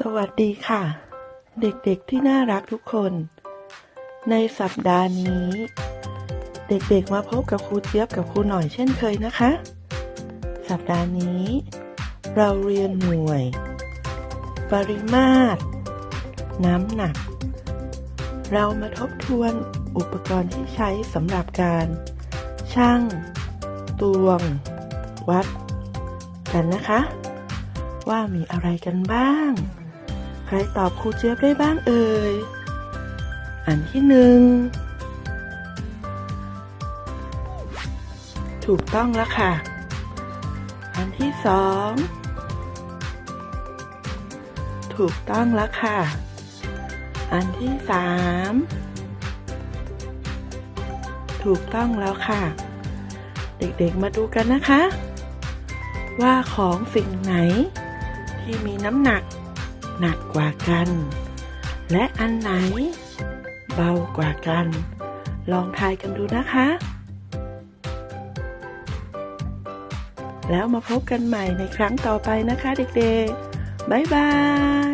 สวัสดีค่ะ เด็กๆที่น่ารักทุกคน ในสัปดาห์นี้ เด็กๆมาพบกับครูเจี๊ยบกับครูหน่อยเช่นเคยนะคะ สัปดาห์นี้ เราเรียนหน่วย ปริมาตร น้ำหนัก เรามาทบทวนอุปกรณ์ที่ใช้สำหรับการชั่ง ตวง วัด กันนะคะ ว่ามีอะไรกันบ้าง รตอบครูเจี๊ยบได้บ้างเอ่ย อันที่หนึ่ง ถูกต้องแล้วค่ะ อันที่สอง ถูกต้องแล้วค่ะ อันที่สาม ถูกต้องแล้วค่ะ เด็กๆมาดูกันนะคะ ว่าของสิ่งไหนที่มีน้ำหนัก หนักกว่ากัน และอันไหน เบากว่ากัน ลองทายกันดูนะคะ แล้วมาพบกันใหม่ในครั้งต่อไปนะคะเด็กๆ บ๊ายบาย